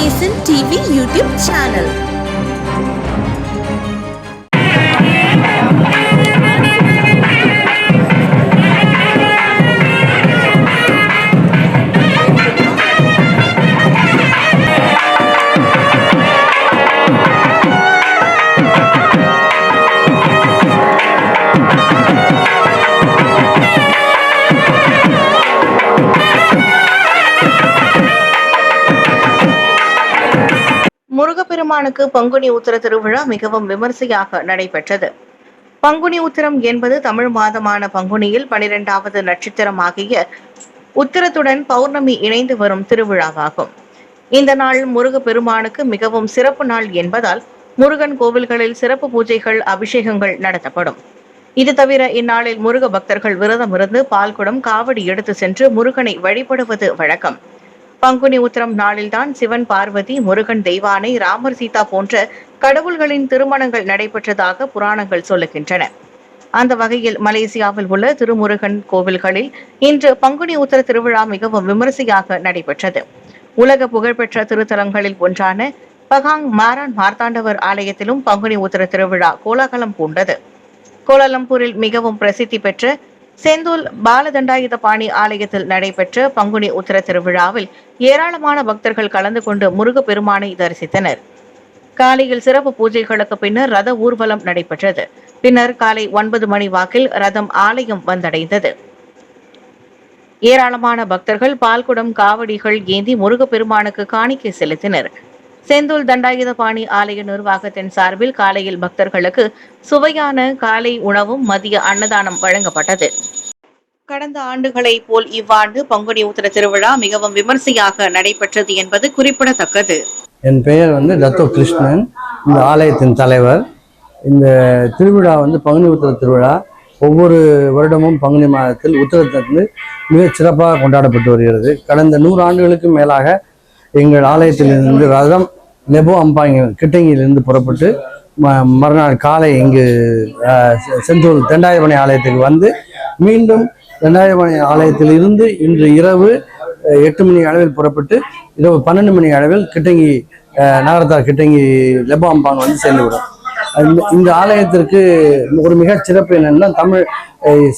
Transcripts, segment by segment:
நேசன் TV YouTube channel முருகப்பெருமானுக்கு பங்குனி உத்திர திருவிழா மிகவும் விமரிசையாக நடைபெற்றது. பங்குனி உத்திரம் என்பது தமிழ் மாதமான பங்குனியில் பனிரெண்டாவது நட்சத்திரமாகிய உத்திரத்துடன் பௌர்ணமி இணைந்து வரும் திருவிழாவாகும். இந்த நாள் முருக பெருமானுக்கு மிகவும் சிறப்பு நாள் என்பதால் முருகன் கோவில்களில் சிறப்பு பூஜைகள் அபிஷேகங்கள் நடத்தப்படும். இது தவிர இந்நாளில் முருக பக்தர்கள் விரதமிருந்து பால்குடம் காவடி எடுத்து சென்று முருகனை வழிபடுவது வழக்கம். பங்குனி உத்திரம் நாளில்தான் சிவன் பார்வதி முருகன் தெய்வானை ராமர் சீதா போன்ற கடவுள்களின் திருமணங்கள் நடைபெற்றதாக புராணங்கள் சொல்லுகின்றன. அந்த வகையில் மலேசியாவில் உள்ள திருமுருகன் கோவில்களில் இன்று பங்குனி உத்திர திருவிழா மிகவும் விமரிசையாக நடைபெற்றது. உலக புகழ்பெற்ற திருத்தலங்களில் ஒன்றான பகாங் மாரான் மார்த்தாண்டவர் ஆலயத்திலும் பங்குனி உத்திர திருவிழா கோலாகலம் பூண்டது. கோலாலம்பூரில் மிகவும் பிரசித்தி பெற்ற செந்தூல் பாலதண்டாயுதபாணி ஆலயத்தில் நடைபெற்ற பங்குனி உத்தர திருவிழாவில் ஏராளமான பக்தர்கள் கலந்து கொண்டு முருகப்பெருமானை தரிசித்தனர். காலையில் சிறப்பு பூஜைகளுக்கு பின்னர் ரத ஊர்வலம் நடைபெற்றது. பின்னர் காலை ஒன்பது மணி வாக்கில் ரதம் ஆலயம் வந்தடைந்தது. ஏராளமான பக்தர்கள் பால்குடம் காவடிகள் ஏந்தி முருகப்பெருமானுக்கு காணிக்கை செலுத்தினர். செந்தூல் தண்டாயுதபாணி ஆலய நிர்வாகத்தின் சார்பில் காலையில் பக்தர்களுக்கு சுவையான காலை உணவும் மதிய அன்னதானம் வழங்கப்பட்டது. கடந்த ஆண்டுகளைப் போல் இவ்வாண்டு பங்குனி உத்திர திருவிழா மிகவும் விமர்சையாக நடைபெற்றது என்பது குறிப்பிடத்தக்கது. என் பெயர் வந்து தத்தோ கிருஷ்ணன். இந்த ஆலயத்தின் தலைவர். இந்த திருவிழா வந்து பங்குனி உத்திர திருவிழா. ஒவ்வொரு வருடமும் பங்குனி மாதத்தில் உத்திரத்திலிருந்து மிகச் சிறப்பாக கொண்டாடப்பட்டு வருகிறது. கடந்த நூறு ஆண்டுகளுக்கு மேலாக எங்கள் ஆலயத்திலிருந்து ரதம் லெபோ அம்பாங்க கிட்டங்கியிலிருந்து புறப்பட்டு ம- மறுநாள் காலை இங்கு செ- செந்தூர் தெண்டாயிரமணி ஆலயத்துக்கு வந்து மீண்டும் தெண்டாயிரமணி ஆலயத்தில் இருந்து இன்று இரவு எட்டு மணி அளவில் புறப்பட்டு இரவு பன்னெண்டு மணி அளவில் கிட்டங்கி நகரத்தார் கிட்டங்கி லெபோ அம்பாங்க வந்து சேர்ந்துவிடும். இந்த- இந்த ஆலயத்திற்கு ஒரு மிகச் சிறப்பு என்னென்னா தமிழ்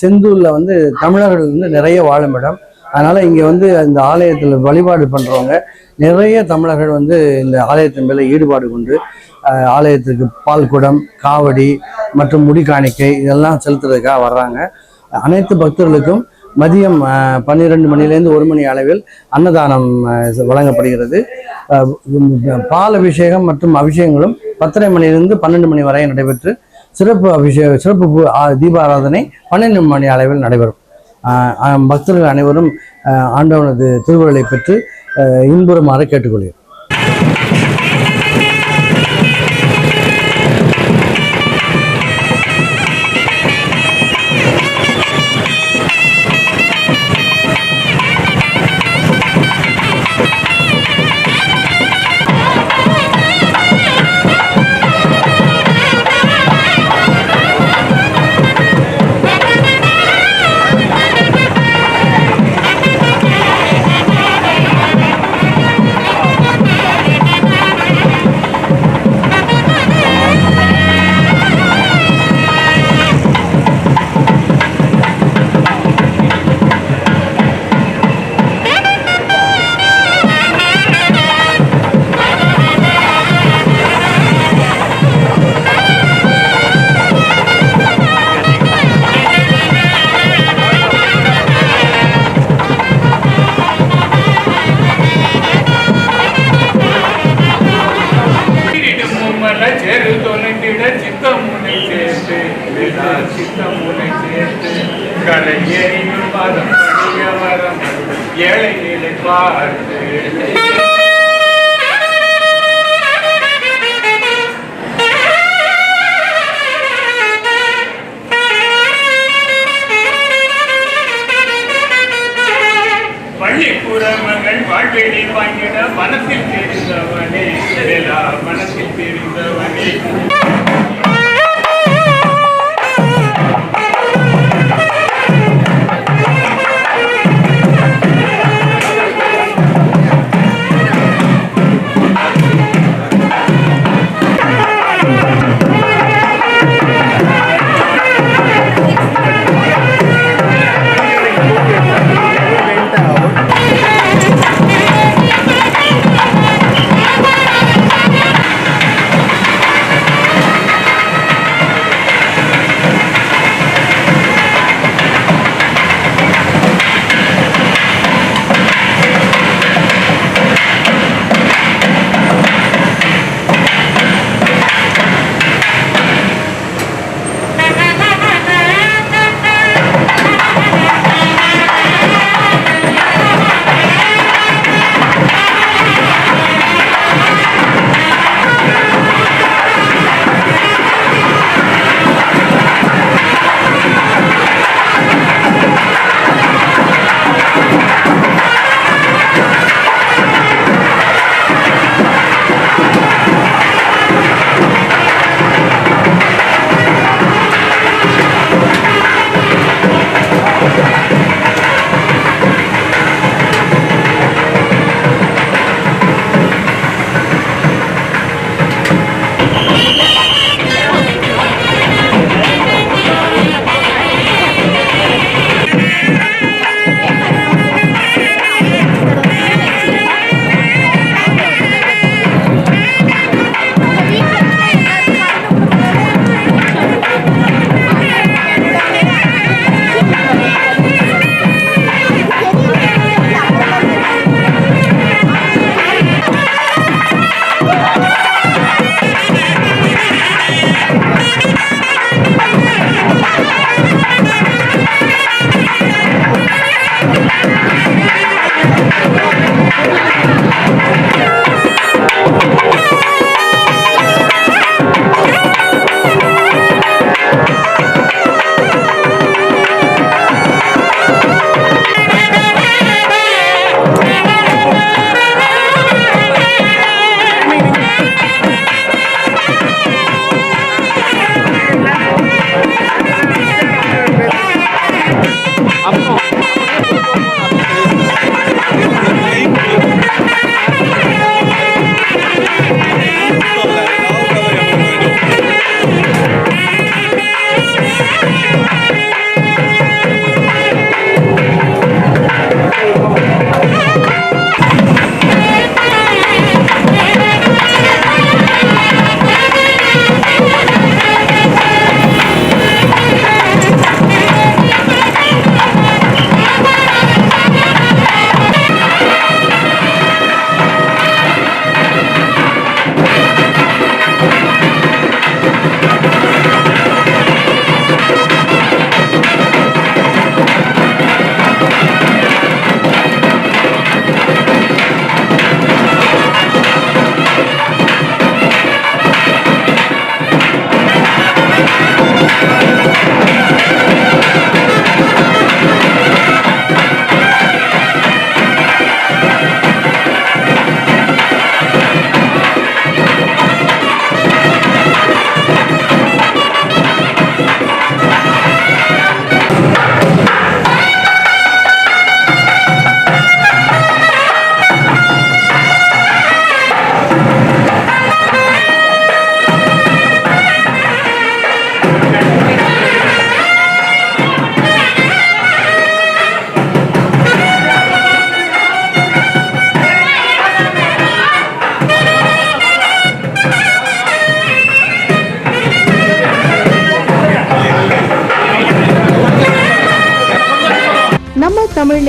செந்தூரில் வந்து தமிழர்கள் வந்து நிறைய வாழும் இடம். அதனால இங்க வந்து இந்த ஆலயத்தில் வழிபாடு பண்றவங்க நிறைய தமிழர்கள் வந்து இந்த ஆலயத்தின் மேல ஈடுபாடு கொண்டு ஆலயத்திற்கு பால் குடம் காவடி மற்றும் முடி காணிக்கை இதெல்லாம் செலுத்துறதுக்காக வர்றாங்க. அனைத்து பக்தர்களுக்கும் மதியம் பன்னிரெண்டு மணிலேருந்து ஒரு மணி அளவில் அன்னதானம் வழங்கப்படுகிறது. பால் அபிஷேகம் மற்றும் அபிஷேகங்களும் பத்தரை மணியிலிருந்து பன்னெண்டு மணி வரை நடைபெற்று சிறப்பு அபிஷேக சிறப்பு பூ- தீபாராதனை பன்னெண்டு மணி அளவில் நடைபெறும். பக்தர்கள் அனைவரும் ஆண்டவனது திருவுருளை பெற்று ஆஹ் இன்புறுமாறு கேட்டுக்கொள்கிறேன் சித்தமுனை சேர்த்து எல்லா சித்தமுனை சேர்த்து கலை ஏறியும் பாதம் படிய வரம் ஏழை நிலை பார்த்து. பள்ளிப்புற மகள் வாழ்வினை வாங்கிட மனத்தில் தெரிந்தவனே எல்லா மனத்தில் தெரிந்தவனே.